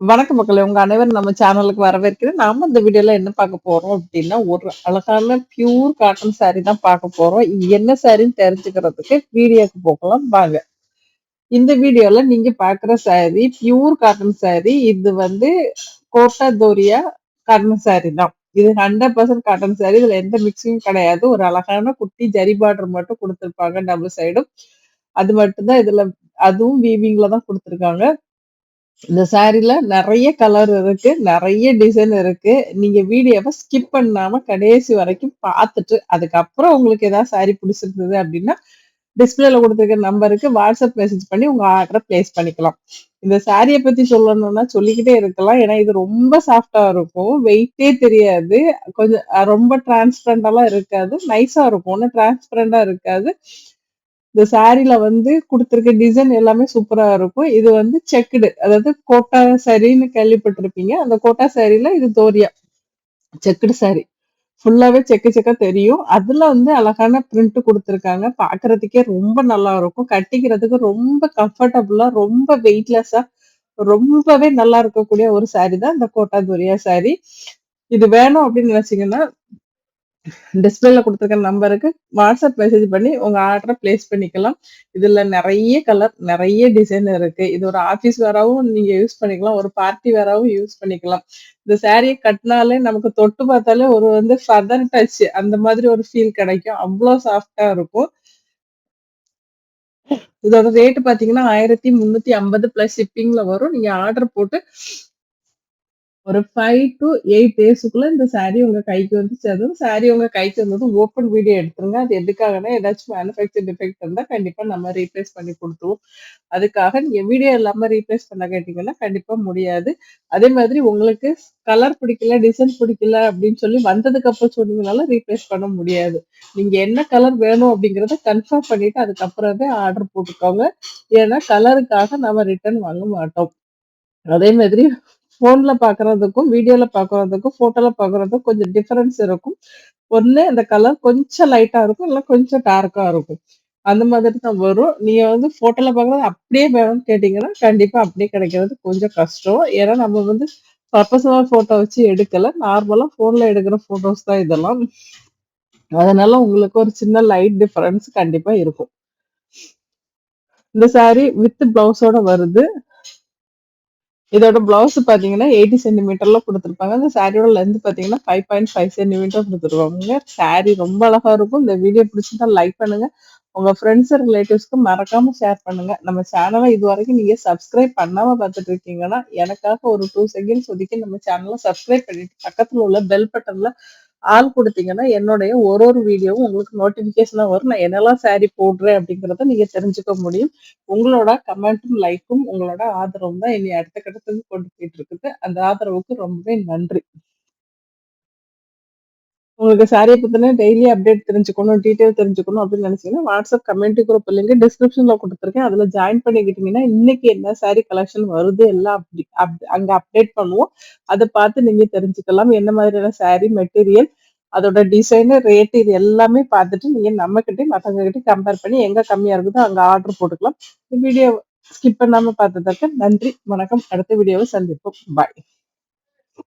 வணக்கம் மக்களை உங்க அனைவரும் நம்ம சேனலுக்கு வரவேற்கிறேன். நாம இந்த வீடியோல என்ன பார்க்க போறோம் அப்படின்னா ஒரு அழகான பியூர் காட்டன் சாரி தான் பார்க்க போறோம். என்ன சாரின்னு தெரிஞ்சுக்கிறதுக்கு வீடியோக்கு போகலாம் வாங்க. இந்த வீடியோல நீங்க பாக்குற சாரி பியூர் காட்டன் சாரி. இது வந்து கோட்டா தோரியா காட்டன் சாரி தான். இது 100% காட்டன் சாரி. இதுல எந்த மிக்ஸிங்கும் கிடையாது. ஒரு அழகான குட்டி ஜரி பார்டர் மட்டும் குடுத்துருப்பாங்க டபுள் சைடும். அது மட்டும் தான் இதுல அதுவும் வீவிங்ல தான் கொடுத்துருக்காங்க இந்த சாரில நிறைய கலர் இருக்கு. நிறைய டிசைன் இருக்கு. நீங்க வீடியோவை ஸ்கிப் பண்ணாம கடைசி வரைக்கும் பார்த்துட்டு, அதுக்கப்புறம் உங்களுக்கு ஏதாவது சாரி பிடிச்சிருந்தது அப்படின்னா டிஸ்பிளேல கொடுத்துருக்க நம்பருக்கு வாட்ஸ்அப் மெசேஜ் பண்ணி உங்க ஆர்டரை பிளேஸ் பண்ணிக்கலாம். இந்த சாரியை பத்தி சொல்லணும்னா சொல்லிக்கிட்டே இருக்கலாம். ஏன்னா இது ரொம்ப சாஃப்டா இருக்கும். வெயிட்டே தெரியாது. கொஞ்சம் ரொம்ப டிரான்ஸ்பரண்டாலாம் இருக்காது. நைஸா இருக்கும். ஒண்ணும் டிரான்ஸ்பரண்டா இருக்காது. இந்த சாரில வந்து குடுத்துருக்க டிசைன் எல்லாமே சூப்பரா இருக்கும். இது வந்து செக்குடு அதாவது கோட்டா சாரின்னு கேள்விப்பட்டிருப்பீங்க. அந்த கோட்டா சாரில இது தோரியா. Checked sorry. ஃபுல்லாவே செக்க செக்கா தெரியும். அதுல வந்து அழகான பிரிண்ட் கொடுத்துருக்காங்க பாக்குறதுக்கே ரொம்ப நல்லா இருக்கும். கட்டிக்கிறதுக்கு ரொம்ப கம்ஃபர்டபுளா, ரொம்ப வெயிட்லெஸ்ஸா, ரொம்பவே நல்லா இருக்கக்கூடிய ஒரு சாரி தான் இந்த கோட்டா தோரியா சாரி. இது வேணும் அப்படின்னு நினைச்சீங்கன்னா, டிஸ்பிளேல குடுத்துருக்க நம்பருக்கு வாட்ஸ்அப் மெசேஜ் பண்ணி உங்க ஆர்டரை பிளேஸ் பண்ணிக்கலாம். இதுல நிறைய கலர், நிறைய டிசைன் இருக்கு. இது ஒரு ஆஃபீஸ் வேறாவும் நீங்க யூஸ் பண்ணிக்கலாம். ஒரு பார்ட்டி வேறாவும் யூஸ் பண்ணிக்கலாம். இந்த சாரியை கட்டினாலே நமக்கு தொட்டு பார்த்தாலே ஒரு வந்து ஃபர்தர் டச் அந்த மாதிரி ஒரு ஃபீல் கிடைக்கும். அவ்வளோ சாஃப்ட்டா இருக்கும். இதோட ரேட் பார்த்தீங்கன்னா, 1350 பிளஸ் ஷிப்பிங்ல வரும். நீங்க ஆர்டர் போட்டு ஒரு ஃபைவ் டு எயிட் டேஸுக்குள்ள இந்த சாரி உங்க கைக்கு வந்து சேரும். சாரி உங்க கைக்கு வந்ததும் ஓப்பன் வீடியோ எடுத்துருங்க. அது எதுக்காகனா ஏதாச்சும் மேனுஃபேக்சர் டிஃபெக்ட் இருந்தா கண்டிப்பா நம்ம ரீப்ளேஸ் பண்ணி கொடுத்துருவோம் அதுக்காக நீங்க வீடியோ இல்லாம ரீப்ளேஸ் பண்ண கேட்டீங்கன்னா, கண்டிப்பா முடியாது. அதே மாதிரி உங்களுக்கு கலர் பிடிக்கல, டிசைன் பிடிக்கல அப்படின்னு சொல்லி வந்ததுக்கு அப்புறம் சொன்னீங்கனாலும் ரீப்ளேஸ் பண்ண முடியாது. நீங்க என்ன கலர் வேணும் அப்படிங்கறத கன்ஃபார்ம் பண்ணிட்டு அதுக்கப்புறமே ஆர்டர் போட்டுக்கோங்க. ஏன்னா கலருக்காக நம்ம ரிட்டர்ன் வாங்க மாட்டோம். அதே மாதிரி ஃபோன்ல பார்க்குறதுக்கும், வீடியோல பார்க்குறதுக்கும், ஃபோட்டோல பார்க்குறதுக்கும் கொஞ்சம் டிஃபரன்ஸ் இருக்கும். ஒன்று அந்த கலர் கொஞ்சம் லைட்டா இருக்கும். இல்ல கொஞ்சம் டார்க்கா இருக்கும். அந்த மாதிரி தான் வரும். நீங்க வந்து ஃபோட்டோல பார்க்குறது அப்படியே வேணும்னு கேட்டீங்கன்னா, கண்டிப்பா அப்படியே கிடைக்கிறது கொஞ்சம் கஷ்டம். ஏன்னா நம்ம வந்து ப்ரொஃபஷனல் ஃபோட்டோ வச்சு எடுக்கல. நார்மலா ஃபோனில் எடுக்கிற ஃபோட்டோஸ் தான் இதெல்லாம். அதனால உங்களுக்கு ஒரு சின்ன லைட் டிஃபரன்ஸ் கண்டிப்பா இருக்கும். இந்த சாரி வித் பிளவுஸோட வருது. இதோட பிளவுஸ் பார்த்தீங்கன்னா, 80 சென்டிமீட்டர்ல கொடுத்துருப்பாங்க அந்த சாரியோட லென்த் பார்த்தீங்கன்னா, 5.5 சென்டிமீட்டர் கொடுத்துருவாங்க சாரி ரொம்ப அழகா இருக்கும். இந்த வீடியோ பிடிச்சிருந்தா லைக் பண்ணுங்க. உங்க ஃப்ரெண்ட்ஸ், ரிலேட்டிவ்ஸ்க்கு மறக்காம ஷேர் பண்ணுங்க. நம்ம சேனலாக இது வரைக்கும் நீங்க சப்ஸ்கிரைப் பண்ணாம பார்த்துட்டு இருக்கீங்கன்னா, எனக்காக ஒரு டூ செகண்ட்ஸ் ஒதுக்கி நம்ம சேனலை சப்ஸ்கிரைப் பண்ணிட்டு, பக்கத்துல உள்ள பெல் பட்டன்ல ஆள் கொடுத்தீங்கன்னா என்னுடைய ஒரு ஒரு வீடியோவும் உங்களுக்கு நோட்டிஃபிகேஷனா வரும். நான் என்னெல்லாம் சாரி போடுறேன் அப்படிங்கிறத நீங்க தெரிஞ்சுக்க முடியும். உங்களோட கமெண்ட்டும், லைக்கும், உங்களோட ஆதரவும் தான் என்னைய அடுத்த கட்டத்துக்கு கொண்டு போயிட்டு இருக்குது. அந்த ஆதரவுக்கு ரொம்பவே நன்றி. உங்களுக்கு சாரிய பத்தின டெய்லி அப்டேட் தெரிஞ்சுக்கணும், டீட்டெயில் தெரிஞ்சுக்கணும் அப்படின்னு நினைச்சீங்கன்னா, வாட்ஸ்அப் கம்யூனிட்டி குரூப் லிங்க் டிஸ்கிரிப்ஷன்ல கொடுத்துருக்கேன் அதுல ஜாயின் பண்ணிக்கிட்டீங்கன்னா, இன்னைக்கு என்ன சாரி கலெக்ஷன் வருது எல்லாம் அப்டி அப் அங்க அப்டேட் பண்ணுவோம். அதை பார்த்து நீங்க தெரிஞ்சுக்கலாம். என்ன மாதிரியான சாரி, மெட்டீரியல், அதோட டிசைனு, ரேட் இது எல்லாமே பார்த்துட்டு நீங்க நம்மகிட்டயும் மத்தவங்க கிட்டயும் கம்பேர் பண்ணி எங்க கம்மியா இருக்குதோ அங்க ஆர்டர் போட்டுக்கலாம். இந்த வீடியோ ஸ்கிப் பண்ணாம பார்த்ததற்கு நன்றி. வணக்கம். அடுத்த வீடியோவை சந்திப்போம். பாய்.